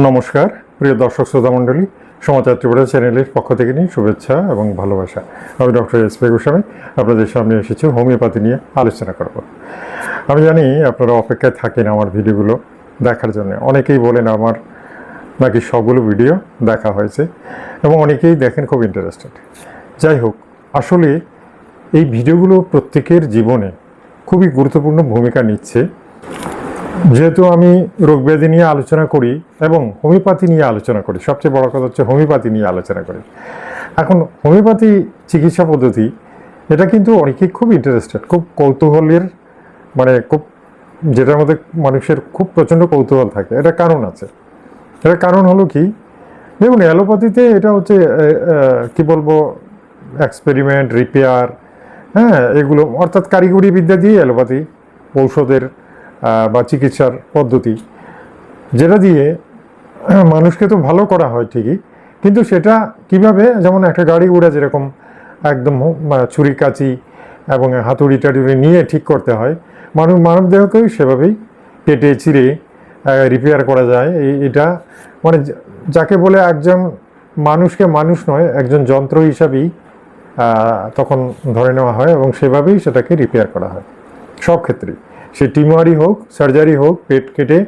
নমস্কার, প্রিয় দর্শক শ্রোতা মণ্ডলী সমাচার ত্রিপুরা চ্যানেলের পক্ষ থেকে নিয়ে শুভেচ্ছা এবং ভালোবাসা। আমি ডক্টর এস পি গোস্বামী, আপনাদের সামনে এসেছি, হোমিওপ্যাথি নিয়ে আলোচনা করব। আমি জানি আপনারা অপেক্ষায় থাকেন আমার ভিডিওগুলো দেখার জন্য। অনেকেই বলেন আমার নাকি সবগুলো ভিডিও দেখা হয়েছে এবং অনেকেই দেখেন খুব ইন্টারেস্টেড যাই হোক, আসলে এই ভিডিওগুলো প্রত্যেকের জীবনে খুবই গুরুত্বপূর্ণ ভূমিকা নিচ্ছে যেহেতু আমি রোগব্যাধি নিয়ে আলোচনা করি এবং হোমিওপ্যাথি নিয়ে আলোচনা করি, সবচেয়ে বড় কথা হচ্ছে হোমিওপ্যাথি নিয়ে আলোচনা করি। এখন হোমিওপ্যাথি চিকিৎসা পদ্ধতি, এটা কিন্তু অনেকেই খুব ইন্টারেস্টেড খুব কৌতূহলের মানে খুব যেটার মধ্যে মানুষের খুব প্রচণ্ড কৌতূহল থাকে, এটা কারণ আছে। এটার কারণ হলো কি, দেখুন অ্যালোপ্যাথিতে এটা হচ্ছে কি বলব এক্সপেরিমেন্ট রিপেয়ার হ্যাঁ এগুলো অর্থাৎ কারিগরি বিদ্যা দিয়ে অ্যালোপ্যাথি ঔষধের বা চিকিৎসার পদ্ধতি। যেটা দিয়ে মানুষকে তো ভালো করা হয় ঠিকই, কিন্তু সেটা কীভাবে, যেমন একটা গাড়ি ঘোড়া যেরকম একদম ছুরি কাচি এবং হাতুড়ি টাতুড়ি নিয়ে ঠিক করতে হয় মানব মানব দেহকেও সেভাবেই কেটে চিরে রিপেয়ার করা যায়। এই এটা মানে যাকে বলে একজন মানুষকে মানুষ নয়, একজন যন্ত্র হিসাবেই তখন ধরে নেওয়া হয় এবং সেভাবেই সেটাকে রিপেয়ার করা হয়। সব ক্ষেত্রেই। সে টিউমারই হোক, সার্জারি হোক, পেট কেটে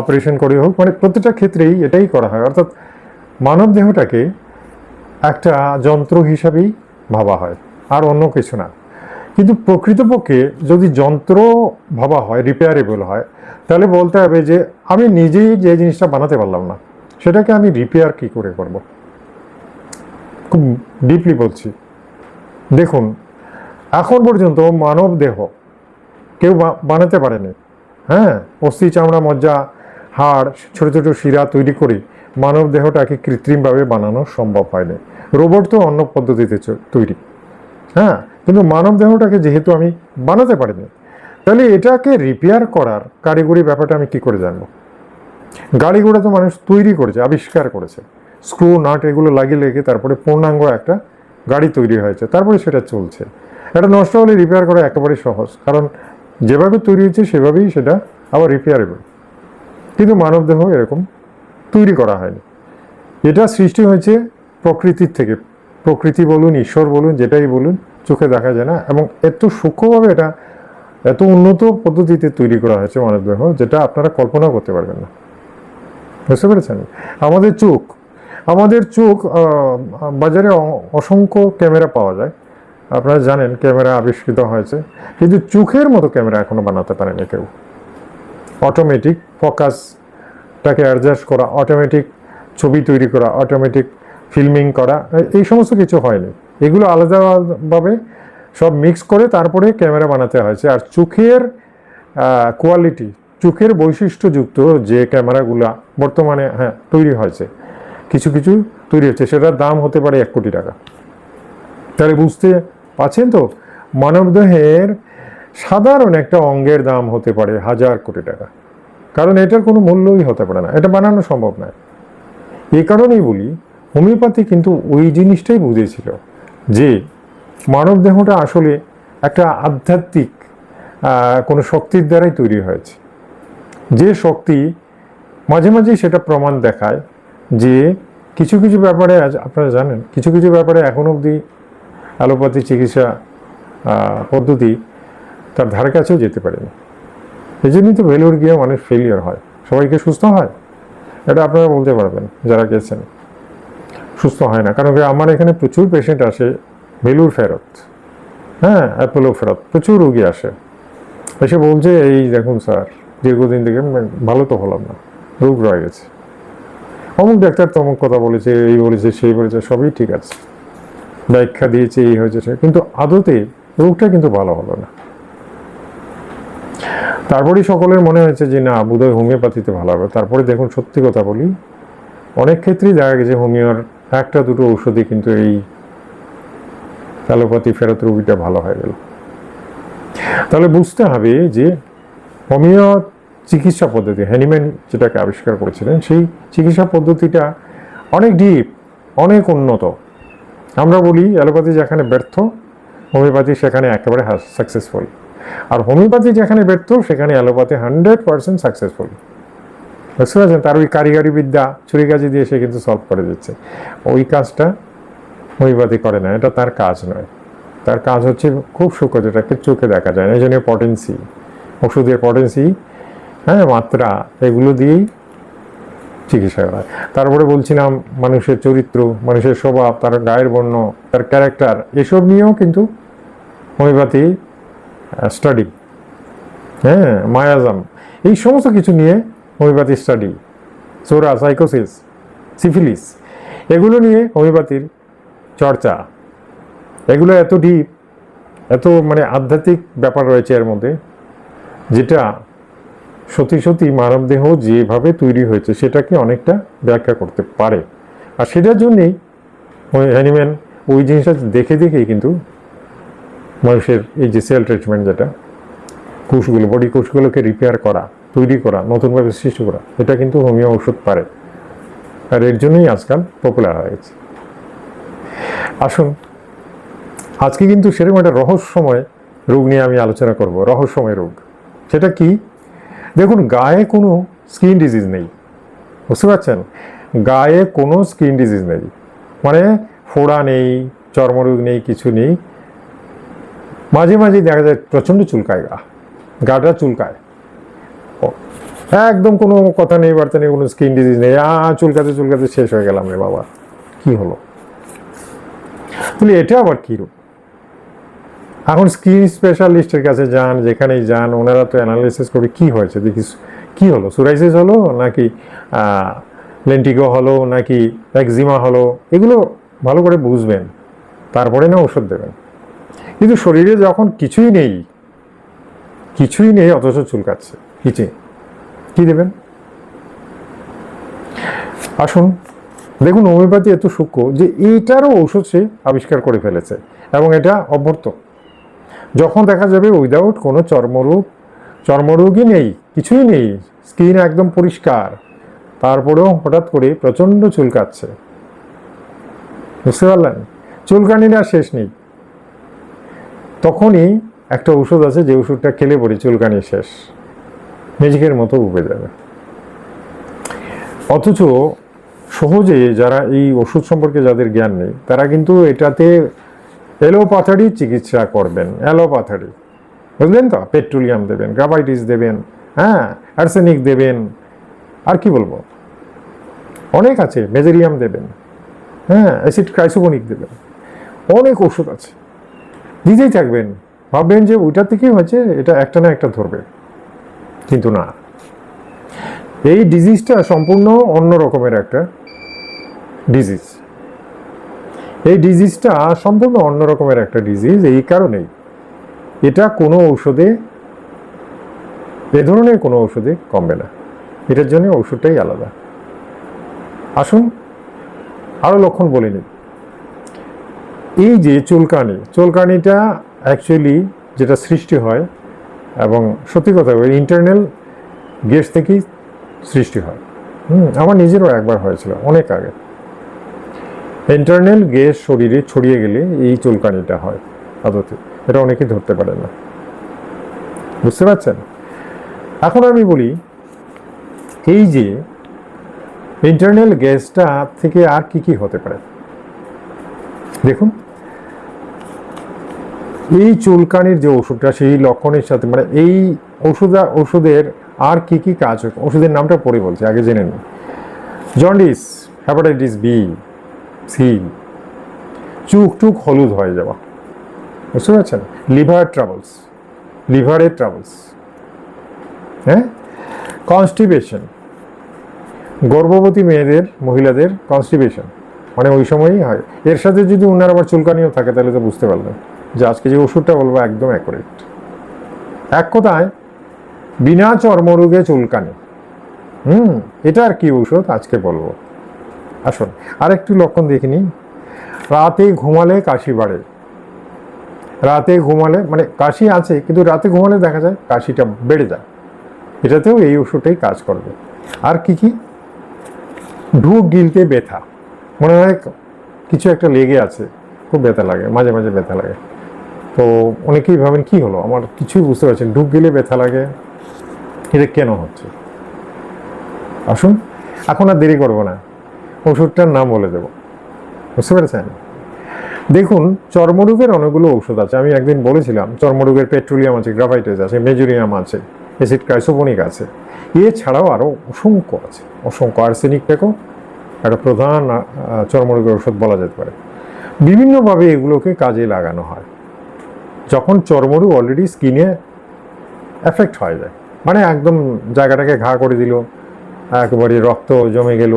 অপারেশন করে হোক মানে প্রত্যেকটা ক্ষেত্রেই এটাই করা হয়। অর্থাৎ মানব দেহটাকে একটা যন্ত্র হিসাবেই ভাবা হয়, আর অন্য কিছু না। কিন্তু প্রকৃতপক্ষে যদি যন্ত্র ভাবা হয় রিপেয়ারেবল হয়, তাহলে বলতে হবে যে আমি নিজেই যে জিনিসটা বানাতে পারলাম না, সেটাকে আমি রিপেয়ার কি করে করব? খুব ডিপলি বলছি। দেখুন, এখন পর্যন্ত মানব দেহ কেউ বানাতে পারেনি। হ্যাঁ অস্থি চামড়া, মজ্জা, হাড়, ছোটো ছোটো শিরা তৈরি করে মানব দেহটাকে কৃত্রিমভাবে বানানো সম্ভব হয়নি। রোবট তো অন্য পদ্ধতিতে তৈরি। হ্যাঁ কিন্তু মানব দেহটাকে যেহেতু আমি বানাতে পারিনি, তাহলে এটাকে রিপেয়ার করার কারিগরি ব্যাপারটা আমি কি করে জানব? গাড়ি ঘোড়া তো মানুষ তৈরি করেছে, আবিষ্কার করেছে। স্ক্রু, নাট এগুলো লাগিয়ে লেগে তারপরে পূর্ণাঙ্গ একটা গাড়ি তৈরি হয়েছে, তারপরে সেটা চলছে। এটা নষ্ট হলে রিপেয়ার করা একেবারেই সহজ, কারণ যেভাবে তৈরি হয়েছে, সেভাবেই সেটা আবার রিপেয়ারেবল কিন্তু মানবদেহ এরকম তৈরি করা হয়নি। এটা সৃষ্টি হয়েছে প্রকৃতির থেকে। প্রকৃতি বলুন, ঈশ্বর বলুন, যেটাই বলুন, চোখে দেখা যায় না। এবং এত সূক্ষ্মভাবে এটা এত উন্নত পদ্ধতিতে তৈরি করা হয়েছে মানবদেহ, যেটা আপনারা কল্পনাও করতে পারবেন না। বুঝতে পেরেছেন? আমাদের চোখ আমাদের চোখ বাজারে অসংখ্য ক্যামেরা পাওয়া যায়। আপনারা জানেন ক্যামেরা আবিষ্কৃত হয়েছে, কিন্তু চোখের মতো ক্যামেরা এখনও বানাতে পারেনি কেউ। অটোমেটিক ফোকাসটাকে অ্যাডজাস্ট করা অটোমেটিক ছবি তৈরি করা অটোমেটিক ফিল্মিং করা, এই সমস্ত কিছু হয়নি। এগুলো আলাদাভাবে সব মিক্স করে তারপরে ক্যামেরা বানাতে হয়েছে। আর চোখের কোয়ালিটি চোখের বৈশিষ্ট্যযুক্ত যে ক্যামেরাগুলা বর্তমানে হ্যাঁ তৈরি হয়েছে, কিছু কিছু তৈরি হচ্ছে, সেটার দাম হতে পারে এক কোটি টাকা। তাহলে বুঝতে পারছেন তো? মানবদেহের সাধারণ একটা অঙ্গের দাম হতে পারে হাজার কোটি টাকা। কারণ এটার কোনো মূল্যই হতে পারে না। এটা বানানো সম্ভব নয়। এই কারণেই বলি, হোমিওপ্যাথি কিন্তু ওই জিনিসটাই বুঝেছিল যে মানব দেহটা আসলে একটা আধ্যাত্মিক কোনো শক্তির দ্বারাই তৈরি হয়েছে। যে শক্তি মাঝে মাঝে সেটা প্রমাণ দেখায় যে কিছু কিছু ব্যাপারে আজ আপনারা জানেন, কিছু কিছু ব্যাপারে এখন অবধি অ্যালোপ্যাথি চিকিৎসা পদ্ধতি তার ধারে কাছেও যেতে পারেনি। এই জন্যই তো ভেলোর গিয়ে মানুষ ফেলিয়ার হয়। সবাইকে সুস্থ হয়? এটা আপনারা বলতে পারবেন, যারা গেছেন। সুস্থ হয় না। কারণ আমার এখানে প্রচুর পেশেন্ট আসে ভেলুর ফেরত। হ্যাঁ অ্যাপোলো ফেরত। প্রচুর রুগী আসে। এসে বলছে, এই দেখুন স্যার, দীর্ঘদিন থেকে ভালো তো হলাম না। রোগ রয়ে গেছে। অমুক ডাক্তার তমুক কথা বলেছে, এই বলেছে, সেই বলেছে, সবই ঠিক আছে। ব্যাখ্যা দিয়েছে, এই হয়েছে কিন্তু আদতে রোগটা কিন্তু ভালো হলো না। তারপরেই সকলের মনে হয়েছে যে, না, বোধহয় হোমিওপ্যাথিতে ভালো হবে। তারপরে দেখুন, সত্যি কথা বলি, অনেক ক্ষেত্রেই দেখা গেছে হোমিওর একটা দুটো ঔষধে কিন্তু এই অ্যালোপ্যাথি ফেরত রোগীটা ভালো হয়ে গেল। তাহলে বুঝতে হবে যে, হোমিও চিকিৎসা পদ্ধতি, হ্যানিম্যান যেটাকে আবিষ্কার করেছিলেন, সেই চিকিৎসা পদ্ধতিটা অনেক ডিপ অনেক উন্নত। আমরা বলি অ্যালোপ্যাথি যেখানে ব্যর্থ, হোমিওপ্যাথি সেখানে একেবারে সাকসেসফুল আর হোমিওপ্যাথি যেখানে ব্যর্থ, সেখানে অ্যালোপ্যাথি হান্ড্রেড পার্সেন্ট সাকসেসফুল বুঝতে পারছেন? তার ওই কারিগরি বিদ্যা ছুরি কাজি দিয়ে সে কিন্তু সলভ করে দিচ্ছে। ওই কাজটা হোমিওপ্যাথি করে না, এটা তার কাজ নয়। তার কাজ হচ্ছে খুব সূক্ষ্ম যেটাকে চোখে দেখা যায় না, এই জন্য পটেন্সি ওষুধের পটেন্সি হ্যাঁ মাত্রা, এগুলো দিয়েই চিকিৎসা করা। তারপরে বলছিলাম মানুষের চরিত্র, মানুষের স্বভাব, তার গায়ের বর্ণ, তার ক্যারেক্টার এসব নিয়েও কিন্তু হোমিওপ্যাথি স্টাডি হ্যাঁ মায়াজাম, এই সমস্ত কিছু নিয়ে হোমিওপ্যাথি স্টাডি সোরা সাইকোসিস সিফিলিস এগুলো নিয়ে হোমিওপ্যাথির চর্চা এগুলো এত ডিপ এত মানে আধ্যাত্মিক ব্যাপার রয়েছে এর মধ্যে, যেটা সত্যি সত্যি মানবদেহ যেভাবে তৈরি হয়েছে, সেটাকে অনেকটা ব্যাখ্যা করতে পারে। আর সেটার জন্যেই ওই অ্যানিম্যান ওই জিনিসটা দেখে দেখেই কিন্তু মানুষের এই যে সেল ট্রিটমেন্ট যেটা, কোষগুলো, বডি কোষগুলোকে রিপেয়ার করা, তৈরি করা, নতুনভাবে সৃষ্টি করা, এটা কিন্তু হোমিও ওষুধ পারে। আর এর জন্যই আজকাল পপুলার হয়েছে আসুন, আজকে কিন্তু সেরকম একটা রহস্যময় রোগ নিয়ে আমি আলোচনা করব, রহস্যময় রোগ। সেটা কি? দেখুন, গায়ে কোনো স্কিন ডিজিজ নেই। বুঝতে পারছেন? গায়ে কোনো স্কিন ডিজিজ নেই। মানে ফোড়া নেই, চর্মরোগ নেই, কিছু নেই। মাঝে মাঝে দেখা যায় প্রচণ্ড চুলকায় গা, গাটা চুলকায়। একদম কোনো কথা নেই, বার্তা নেই, কোনো স্কিন ডিজিজ নেই। আ চুলকাতে চুলকাতে শেষ হয়ে গেলাম রে বাবা। কি হলো? তাহলে এটা আবার কী এখন স্কিন স্পেশালিস্টের কাছে যান, যেখানেই যান, ওনারা তো অ্যানালিসিস করে কি হয়েছে, দেখি কি হলো? সুরাইসিস হলো নাকি লেন্টিগো হলো নাকি একজিমা হলো? এগুলো ভালো করে বুঝবেন, তারপরে না ওষুধ দেবেন। কিন্তু শরীরে যখন কিছুই নেই কিছুই নেই, অথচ চুলকাচ্ছে কিছু কি দেবেন? আসুন, দেখুন হোমিওপ্যাথি এত সূক্ষ্ম যে এইটারও ঔষধ সে আবিষ্কার করে ফেলেছে, এবং এটা অভ্যর্থ যখন দেখা যাবে উইদাউট কোনো চর্মরোগ, চর্মরোগই নেই, কিছুই নেই স্কিন একদম পরিষ্কার। তারপরেও হঠাৎ করে প্রচণ্ড চুলকাচ্ছে। বুঝতে পারলেন? চুলকানির আর শেষ নেই। তখনই একটা ওষুধ আছে, যে ওষুধটা খেলে পরে চুলকানি শেষ। ম্যাজিকের মতো উপে যাবে। অথচ সহজে যারা এই ওষুধ সম্পর্কে যাদের জ্ঞান নেই, তারা কিন্তু এটাতে এলোপ্যাথারি চিকিৎসা করবেন অ্যালোপ্যাথারি বুঝলেন তো? পেট্রোলিয়াম দেবেন গ্রাভাইটিস দেবেন হ্যাঁ আর্সেনিক দেবেন, আর কি বলব? অনেক আছে, মেজেরিয়াম দেবেন হ্যাঁ অ্যাসিড ক্রাইসোবনিক দেবেন। অনেক ওষুধ আছে। দিতেই থাকবেন, ভাববেন যে ওইটা থেকেই হয়েছে, এটা একটা না একটা ধরবে। কিন্তু না। এই ডিজিজটা সম্পূর্ণ অন্য রকমের একটা ডিজিজ এই ডিজিজটা সম্পূর্ণ অন্য রকমের একটা ডিজিজ এই কারণেই। এটা কোনো ঔষধে, এ ধরনের কোনো ঔষধে কমবে না। এটার জন্য ওষুধটাই আলাদা। আসুন আরও লক্ষণ বলে নিই। এই যে চুলকানি, চুলকানিটা অ্যাকচুয়ালি যেটা সৃষ্টি হয় এবং সত্যি কথা ওই ইন্টারনাল গ্যাস থেকেই সৃষ্টি হয়। হুম, আমার নিজেরও একবার হয়েছিল, অনেক আগে। ইন্টারনাল গ্যাস শরীরে ছড়িয়ে গেলে এই চুলকানিটা হয়। আদতে। এটা অনেকেই ধরতে পারে না। বুঝতে পারছেন? এখন আমি বলি, এই যে ইন্টারনাল গ্যাসটা থেকে আর কি কি হতে পারে? দেখুন। এই চুলকানির যে ওষুধটা, সেই লক্ষণের সাথে মানে এই ওষুধ, ওষুধের আর কি কি কাজ ওষুধের নামটা পরে বলছি, আগে জেনে নিন জন্ডিস হ্যাপাটাইটিস বি সি চুক টুক হলুদ হয়ে যাওয়া। বুঝতে পারছেন? লিভার ট্রাভেলস লিভারের ট্রাভেলস হ্যাঁ? কনস্টিপেশন গর্ভবতী মেয়েদের, মহিলাদের কনস্টিপেশন মানে ওই সময়ই হয়। এর সাথে যদি ওনার আবার চুলকানিও থাকে, তাহলে তো বুঝতে পারলেন যে আজকে যে ওষুধটা বলব, একদম অ্যাকুরেট এক কথায়, বিনা চর্মরোগে চুলকানি। হুম এটা আর কি ঔষধ আজকে বলব? আসুন, আরেকটি লক্ষণ দেখে নিই। রাতে ঘুমালে কাশি বাড়ে। রাতে ঘুমালে মানে কাশি আছে, কিন্তু রাতে ঘুমালে দেখা যায় কাশিটা বেড়ে যায়। এটাতেও এই ওষুধটাই কাজ করবে। আর কি কি? ঢুক গিলতে ব্যথা। মনে হয় কিছু একটা লেগে আছে, খুব ব্যথা লাগে, মাঝে মাঝে ব্যথা লাগে। তো অনেকেই ভাবেন, কি হলো? আমার কিছুই বুঝতে পারছেন ঢুক গেলে ব্যথা লাগে। এটা কেন হচ্ছে? আসুন, এখন আর দেরি করব না। ওষুধটার নাম বলে দেবো। বুঝতে পেরেছেন? দেখুন, চর্মরোগের অনেকগুলো ঔষধ আছে। আমি একদিন বলেছিলাম, চর্মরোগের পেট্রোলিয়াম আছে, গ্রাফাইটাস আছে, মেজোরিয়াম আছে, অ্যাসিড ক্রাইসোপনিক আছে। এছাড়াও আরও অসংখ্য আছে। অসংখ্য আর্সেনিক আর্সেনিকটাকেও একটা প্রধান চর্মরোগের ওষুধ বলা যেতে পারে। বিভিন্নভাবে এগুলোকে কাজে লাগানো হয়। যখন চর্মরোগ অলরেডি স্কিনে এফেক্ট হয়ে যায়। মানে একদম জায়গাটাকে ঘা করে দিল, একেবারে রক্ত জমে গেল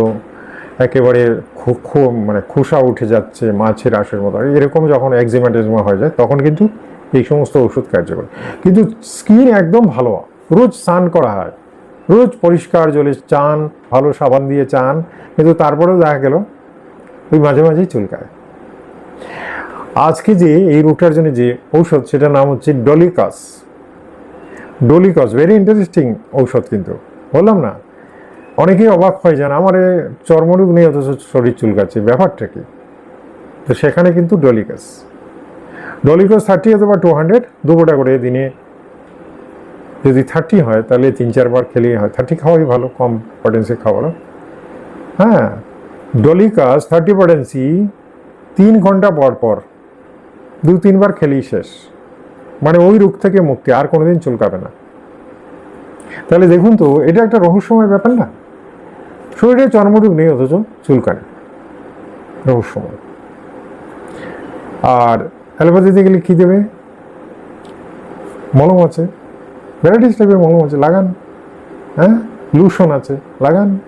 একেবারে খু- মানে খোসা উঠে যাচ্ছে মাছের আঁশের মতো। এরকম যখন একজিমা হয়ে যায়, তখন কিন্তু এই সমস্ত ওষুধ কার্যকর। কিন্তু স্কিন একদম ভালো। রোজ স্নান করা হয়। রোজ পরিষ্কার জলে চান, ভালো সাবান দিয়ে চান, কিন্তু তারপরেও দেখা গেল, ওই মাঝে মাঝেই চুলকায়। আজকে যে এই রোগটার জন্য যে ঔষধ, সেটার নাম হচ্ছে ডলিকাস। ডলিকস ভেরি ইন্টারেস্টিং ঔষধ কিন্তু। বললাম না? অনেকেই অবাক হয়ে যান, আমার চর্মরোগ নেই অথচ শরীর চুলকাচ্ছে, ব্যাপারটা কি? তো সেখানে কিন্তু ডলিকাস। ডলিকাস থার্টি অথবা টু হান্ড্রেড দুবোটা করে দিনে যদি থার্টি হয়, তাহলে তিন চারবার খেলেই হয়। থার্টি খাওয়াই ভালো, কম পটেন্সি খাওয়ানো হ্যাঁ ডলিকাস থার্টি পটেন্সি তিন ঘণ্টা পর পর, দু তিনবার খেলেই শেষ। মানে ওই রোগ থেকে মুক্তি, আর কোনোদিন চুলকাবে না। তাহলে দেখুন তো, এটা একটা রহস্যময় ব্যাপার না? শরীরে চর্মরোগ নেই, অথচ চুলকানি। রহস্যময়। আর অ্যালোপ্যাথিতে গেলে কী দেবে? মলম আছে। ভ্যারাইটিস টাইপের মলম আছে, লাগান। হ্যাঁ? লুশন আছে, লাগান।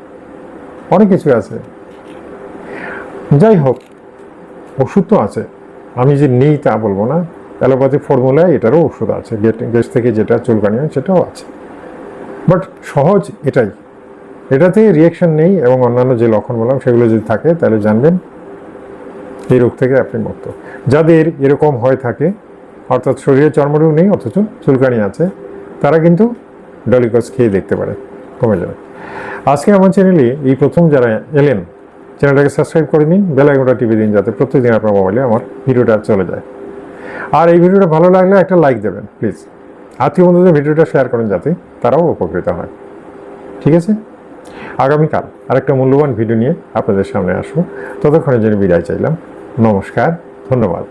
অনেক কিছু আছে। যাই হোক ওষুধ তো আছে। আমি যে নেই তা বলব না। অ্যালোপ্যাথি ফর্মুলায় এটারও ওষুধ আছে। গ্যাস থেকে যেটা চুলকানি হয় সেটাও আছে। বাট সহজ এটাই। এটাতে রিয়াকশন নেই এবং অন্যান্য যে লক্ষণ বললাম সেগুলো যদি থাকে, তাহলে জানবেন এই রোগ থেকে আপনি মুক্ত। যাদের এরকম হয়ে থাকে, অর্থাৎ শরীরে চর্মরোগ নেই, অথচ চুলকানি আছে, তারা কিন্তু ডলিকস খেয়ে দেখতে পারে, কমে যাবে। আজকে আমার চ্যানেলে এই প্রথম যারা এলেন চ্যানেলটাকে সাবস্ক্রাইব করে নিন বেলাইকনটা টিভি দিন যাতে প্রত্যেকদিন আপনার মোবাইলে আমার ভিডিওটা চলে যায়। আর এই ভিডিওটা ভালো লাগলে একটা লাইক দেবেন প্লিজ আত্মীয় বন্ধুদের ভিডিওটা শেয়ার করেন যাতে তারাও উপকৃত হয়। ঠিক আছে? আগামীকাল আরেকটা মূল্যবান ভিডিও নিয়ে আপনাদের সামনে আসব। ততক্ষণের জন্য বিদায় চাইলাম। নমস্কার ধন্যবাদ।